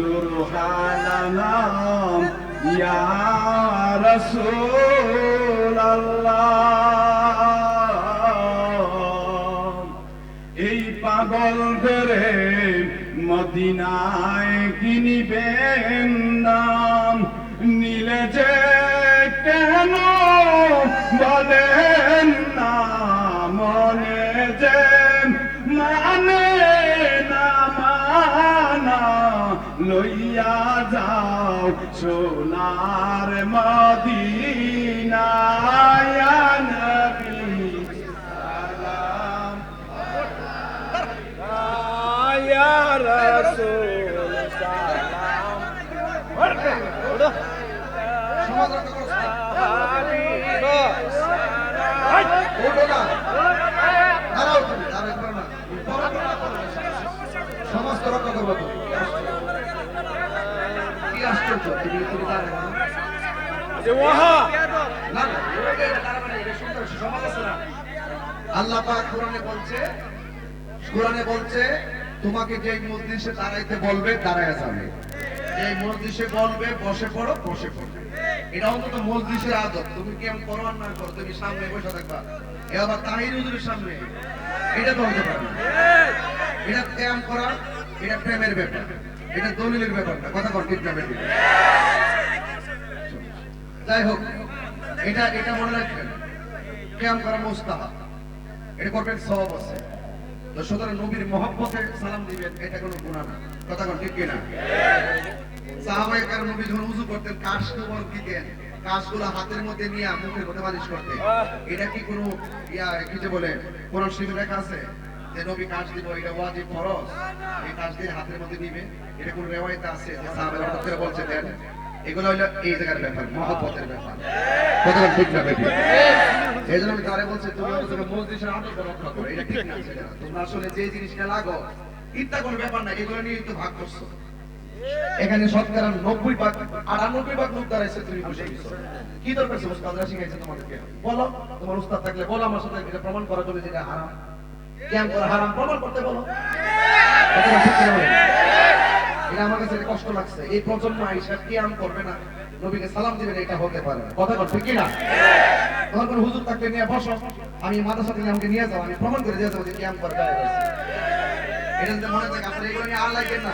ترحالنا يا رسول এই পাগল ধরে মদিনায় কিনিবেন নাম নীলে যে কেন বলেন লইয়া যাও সোনার মদিনায় নবী। সালাম। ইয়া রাসূল সালাম। সমাজ রক্ষা করো হাবিব ওঠো না দাঁড়াও তুমি দাঁড়াও করো না সমাজ তো রক্ষা করব তুমি কি আশ্চর্য তুমি তুমি দাঁড়াও যে ওহা না না এটা দাঁড়াবে না, এটা সুন্দর সমাজ আছে না আল্লাহ পাক কোরআনে বলছে কোরআনে বলছে তোমাকে যে মজলিসে দাঁড়াইতে বলবে দাঁড়ায় যাবে। এই মজলিসে বলবে বসে পড়ো বসে পড়ো এটা অন্তত মজলিসের আদব। তুমি কেমন করো আর না করো তুমি সামনে বসে থাকবা। এ আবার তাহির হুজুরের সামনে। এটা তো হতে পারে এটা ক্যাম করা এটা প্রেমের ব্যাপার। এটা দলিলের ব্যাপার না কথা কর, ঠিক বেটি যাই হোক, এটা এটা মনে রাখবেন, ক্যাম করা মোস্তাহাব এটা করবেন সব আছে। তো সুতরাং নবীর সালাম দিবেন, এটা কোনো গুণা না। কথা ঠিক কিনা? নবী যখন উযু করতেন কাশ দিতেন কাশগুলো হাতের মধ্যে নিয়ে মুখের মধ্যে মালিশ করতেন। এটা কি কোনো, ইয়া, কি যে বলে কোন শিবির লেখা আছে? যে নবী কাশ দিব এটা ওয়াজিব ফরজ। এই কাশ দিয়ে হাতের মধ্যে নিবে। এটা কোন আছে? যে বলছে, দেন, এগুলো এই জায়গার ব্যাপার ব্যাপার। ঠিক না এই জন্য আমি তারে বলছি, তুমি মসজিদের আদব রক্ষা করো, এটা ঠিক না তোমরা আসলে যে জিনিসটা লাগো ইত্যা কোনো ব্যাপার না, এগুলো নিয়ে তো ভাগ করছ। এখানে শতকরা নব্বই ভাগ, আটানব্বই ভাগ লোক দাঁড়াইছে, তুমি বসে কি দরকার উস্তাদরা শিখাইছে তোমাদেরকে। বলো, তোমার উস্তাদ থাকলে বলো, আমার সাথে এটা প্রমাণ করা চলে যেটা হারাম। ক্যাম করা হারাম। প্রমাণ করতে বলো? এটা আমার কাছে কষ্ট লাগছে। এই প্রজন্ম আইসা কিয়াম করবে না। নবীকে সালাম দিবে না, এটা হতে পারে কথা ঠিক কিনা? তখন কোন হুজুর থাকলে নিয়ে বসো। আমি মাদ্রাসা থেকে আমাকে নিয়ে যাও। আমি প্রমাণ করে দিয়ে যাব যে কিয়াম করবে এটা যদি মনে থাকে আপনার এগুলো নিয়ে আর লাগবে না।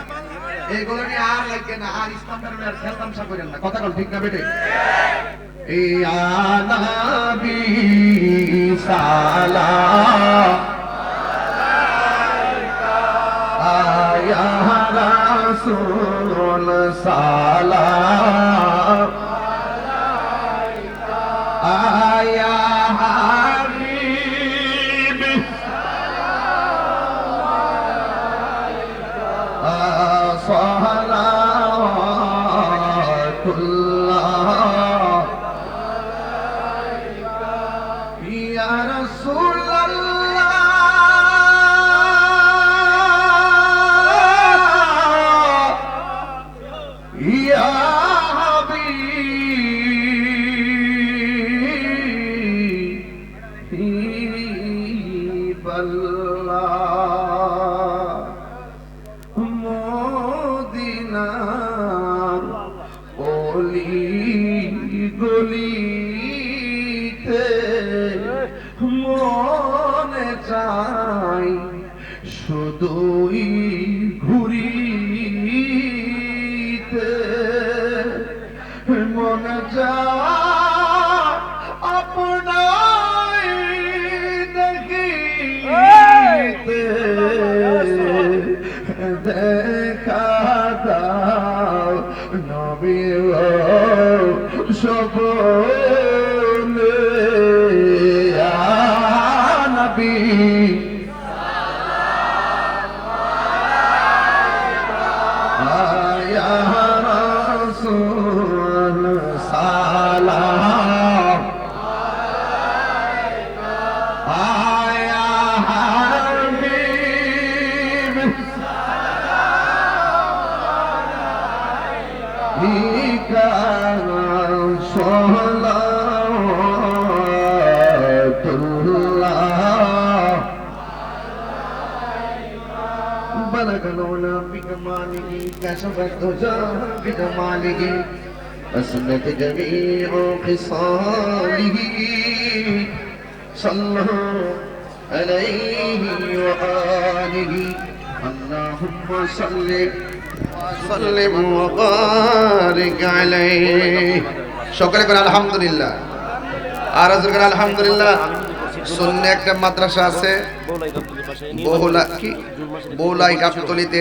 এগুলো নিয়ে আর লাগবে না। আর ইসলাম ধর্মে আর খেল করেন না। কথা বল ঠিক না বেটে? ইয়া নবী সালাম আয়া রাসূল সালাম গলিতে মনে চাই শুধুই ঘুরিতে মনে بلغنا بكماله كشف الدجى بكماله أسنت جميع خصاله صلى عليه وآله اللهم صل وسلم وبارك عليه সকলে করে আলহামদুলিল্লাহ আর হাজার করে আলহামদুলিল্লাহ শূন্য একটা মাদ্রাসা আছে বহুলা কি বৌলাই গাবতলিতে